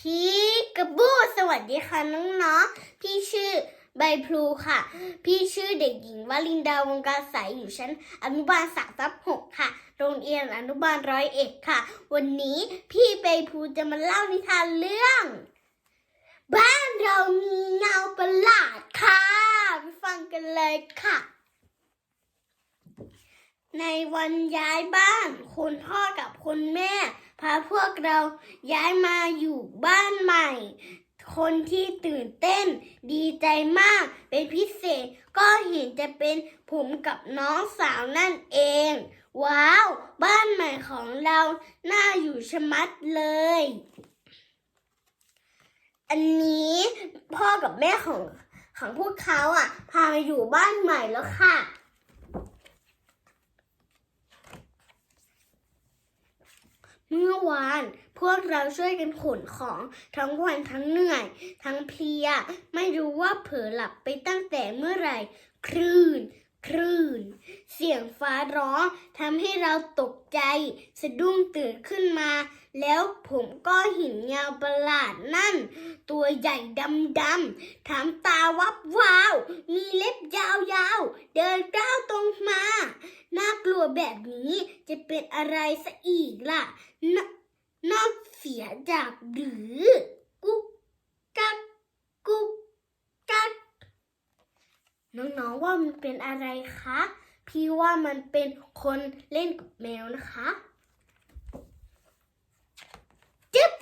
พี่กระบูสวัสดีค่ะน้องๆ พี่ชื่อใบพลูค่ะ พี่ชื่อเด็กหญิงวลินดาวงการใสยอยู่ชั้นอนุบาลสามทับหกค่ะ โรงเรียนอนุบาลร้อยเอ็ดค่ะ วันนี้พี่ใบพลูจะมาเล่านิทานเรื่อง บ้านเรามีเงาประหลาดค่ะ ไปฟังกันเลยค่ะ ในวันย้ายบ้าน คุณพ่อกับคุณแม่ พาพวกเราย้ายมาอยู่บ้านใหม่ คนที่ตื่นเต้นดีใจมากเป็นพิเศษก็เห็นจะเป็นผมกับน้องสาวนั่นเอง ว้าว บ้านใหม่ของเราน่าอยู่ชะมัดเลย อันนี้พ่อกับแม่ของของพวกเขาอะ พามาอยู่บ้านใหม่แล้วค่ะ เมื่อวาน พวกเราช่วยกันขนของทั้งวันทั้งเหนื่อย ทั้งเพลีย ไม่รู้ว่าเผลอหลับไปตั้งแต่เมื่อไหร่ คลื่น คลื่น เสียงฟ้าร้องทำให้เราตกใจ สะดุ้งตื่นขึ้นมา แล้วผมก็เห็นเงาประหลาดนั่น ตัวใหญ่ดำดำๆถามตาวับวาว มีเล็บยาวๆ เดินก้าวตรงมา น่ากลัวแบบนี้ เป็นอะไรซะอีกล่ะนนอกเสียจากหรือกุ๊กกักกุ๊กกักน้องๆว่ามันเป็นอะไรคะพี่ว่ามันเป็นคนเล่นกับแมวนะคะจึ๊บ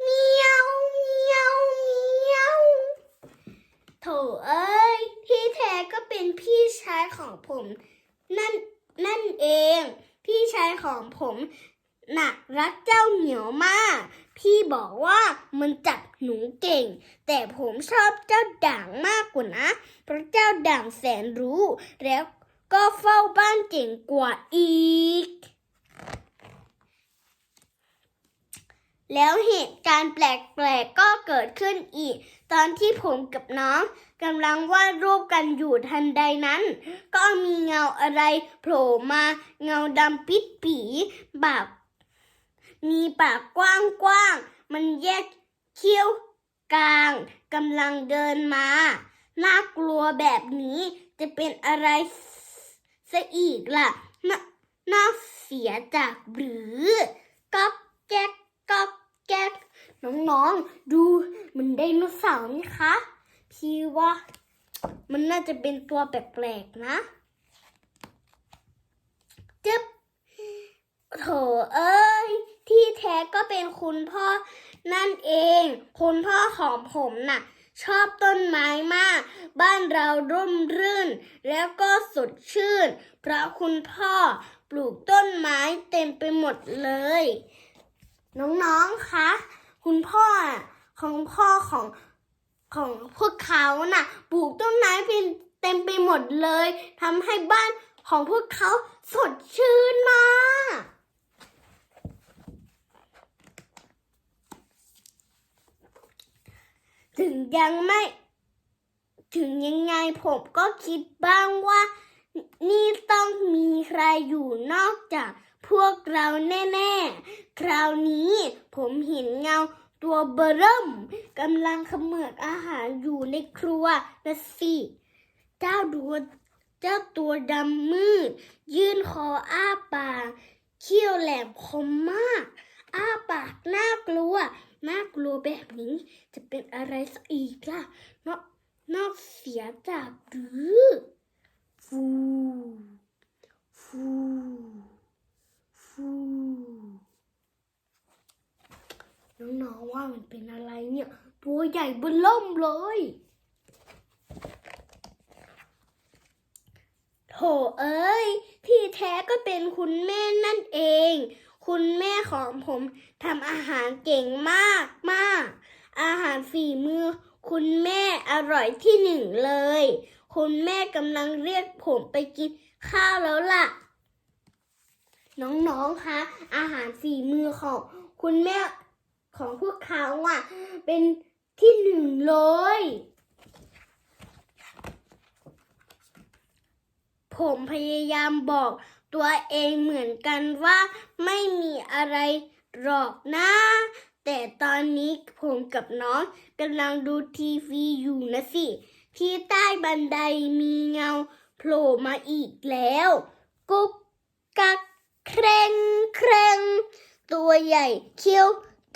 เมียวเมียวเมียวโถเอ้ยที่แท้ก็เป็นพี่ชายของผม นั่นนั่นเอง ชายของผมหนักรักเจ้าเหนียวมาก พี่บอกว่ามันจับหนูเก่ง แต่ผมชอบเจ้าด่างมากกว่านะ เพราะเจ้าด่างแสนรู้ แล้วก็เฝ้าบ้านเก่งกว่าอีก แล้วเหตุการณ์แปลกๆก็เกิดขึ้นอีก ตอนที่ผมกับน้องกำลังวาดรูปกันอยู่ทันใดนั้น ก็มีเงาอะไรโผล่มาเงาดำปิดปีปากมีปากกว้างๆมันแยกเขี้ยวกลางกำลังเดินมาน่ากลัวแบบนี้จะเป็นอะไรซะอีกล่ะนนอกเสียจากหรือก๊อกแก๊กก๊อกแก๊ก น้องๆ ดูมันไดโนเสาร์นี่คะ พี่ว่ามันน่าจะเป็นตัวแปลกๆนะจึ๊บโถเอ้ย ที่แท้ก็เป็นคุณพ่อนั่นเอง คุณพ่อของผมน่ะ ชอบต้นไม้มาก บ้านเราร่มรื่น แล้วก็สดชื่น เพราะคุณพ่อปลูกต้นไม้เต็มไปหมดเลย น้องๆ คะ คุณพ่อของพ่อของของพวกเขาน่ะ ปลูกต้นไม้เป็นเต็มไปหมดเลยทำให้บ้านของพวกเขาสดชื่นมากถึงยังไม่ ถึงยังไงผมก็คิดบ้างว่า นี่ต้องมีใครอยู่นอกจากพวกเราแน่ ๆ คราวนี้ผมเห็นเงา ตัวเบอร์เริ่มกำลังขมือบอาหารอยู่ในครัวนะสิเจ้าดัวเจ้าตัวดำมืด ยื่นคออ้าปากเขี้ยวแหลมคมมาก อ้าปากน่ากลัวน่ากลัวแบบนี้จะเป็นอะไรสักอีกล่ะนอกนอกเสียจากหรือฟูฟูฟู น้องๆว่ามันเป็นอะไรเนี่ย ตัวใหญ่เบนล่มเลยโถเอ้ย ที่แท้ก็เป็นคุณแม่นั่นเอง คุณแม่ของผมทำอาหารเก่งมากมาก อาหารฝีมือ คุณแม่อร่อยที่หนึ่งเลย คุณแม่กำลังเรียกผมไปกินข้าวแล้วล่ะ น้องๆคะอาหารฝีมือของคุณแม่ ของพวกเขาอะ เป็นที่หนึ่งเลยผมพยายามบอกตัวเองเหมือนกันว่าไม่มีอะไรหรอกนะ แต่ตอนนี้ผมกับน้องกำลังดูทีวีอยู่นะสิ ที่ใต้บันไดมีเงาโผล่มาอีกแล้ว กุ๊กกักเคร่งเคร่งตัวใหญ่เขี้ยว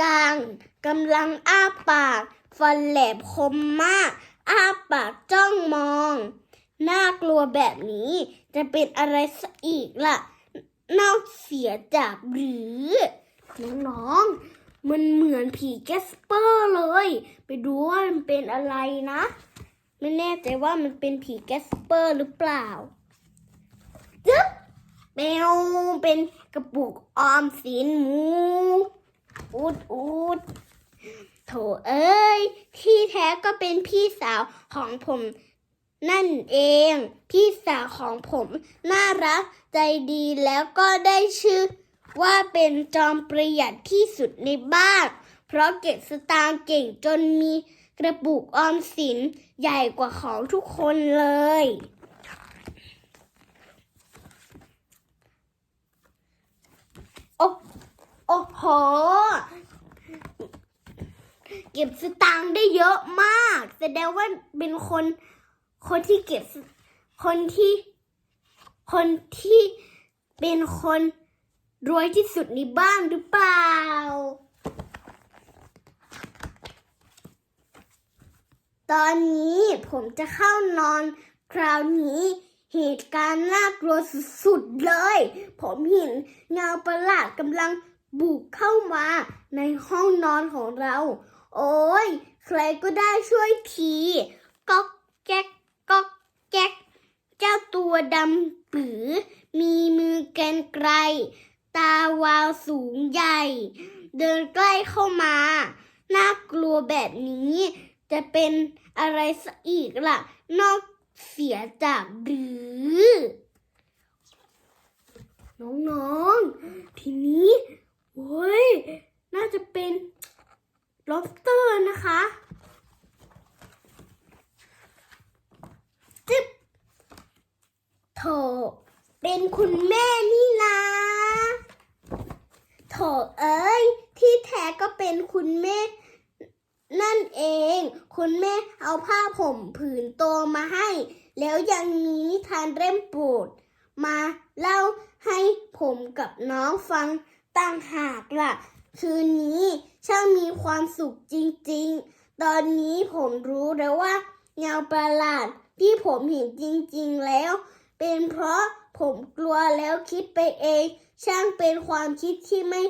กลางกำลังอ้าปาก ฟันแหลมคมมาก อ้าปากจ้องมอง น่ากลัวแบบนี้จะเป็นอะไรซะอีกล่ะ นอกเสียจากหรือ น้องๆ มันเหมือนผีแกสเปอร์เลย ไปดูว่ามันเป็นอะไรนะ ไม่แน่ใจว่ามันเป็นผีแกสเปอร์หรือเปล่าจึ๊บเปวเป็นกระปุกออมสินหมู อูดอูดโถเอ้ย ที่แท้ก็เป็นพี่สาวของผมนั่นเอง พี่สาวของผมน่ารักใจดีแล้วก็ได้ชื่อว่าเป็นจอมประหยัดที่สุดในบ้าน เพราะเก็บสตางค์เก่งจนมีกระปุกออมสินใหญ่กว่าของทุกคนเลย โอ้โอ้โห ก็บสตางค์ได้เยอะมาก แสดงว่าเป็นคนคนที่เก็บคนที่ คนที่เป็นคนรวยที่สุดในบ้านหรือเปล่า ตอนนี้ผมจะเข้านอนคราวนี้เหตุการณ์น่ากลัวสุดๆเลย ผมเห็นเงาประหลาดกำลังบุกเข้ามาในห้องนอนของเรา โอ้ยใครก็ได้ช่วยทีก๊อกแก๊กก๊อกแก๊กเจ้าตัวดำปือ มีมือแกนไกล ตาวาวสูงใหญ่ เดินใกล้เข้ามา น่ากลัวแบบนี้ จะเป็นอะไรซะอีกล่ะ นอกเสียจากหรือ น้องๆ ทีนี้โอ้ยน่าจะเป็น lobster นะคะจึ๊บโถเป็นคุณแม่นี่นะโถเอ้ย ที่แท้ก็เป็นคุณแม่ นั่นเอง คุณแม่เอาผ้าผมผืนโตมาให้ แล้วยังมีนิทานเล่มโปรดมาเล่าให้ผมกับน้องฟังต่างหากล่ะ คืนนี้ช่างมีความสุขจริงๆ ตอนนี้ผมรู้แล้วว่าเงาประหลาดที่ผมเห็นจริงๆแล้ว เป็นเพราะผมกลัวแล้วคิดไปเอง ช่างเป็นความคิดที่ไม่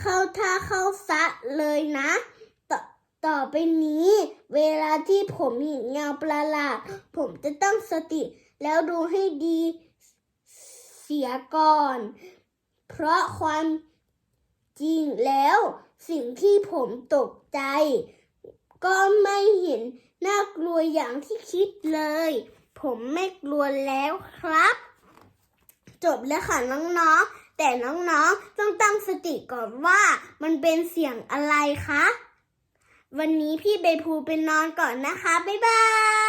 เข้าท่าเข้าซะเลยนะตต่อไปนี้ เวลาที่ผมเห็นเงาประหลาด ผมจะตั้งสติแล้วดูให้ดีเสียก่อน เพราะความ จริงแล้วสิ่งที่ผมตกใจ ก็ไม่เห็นน่ากลัวอย่างที่คิดเลย ผมไม่กลัวแล้วครับ จบแล้วค่ะน้องๆ แต่น้องๆ ต้องตั้งสติก่อนว่ามันเป็นเสียงอะไรคะ วันนี้พี่ใบภูไปนอนก่อนนะคะ บ๊ายบาย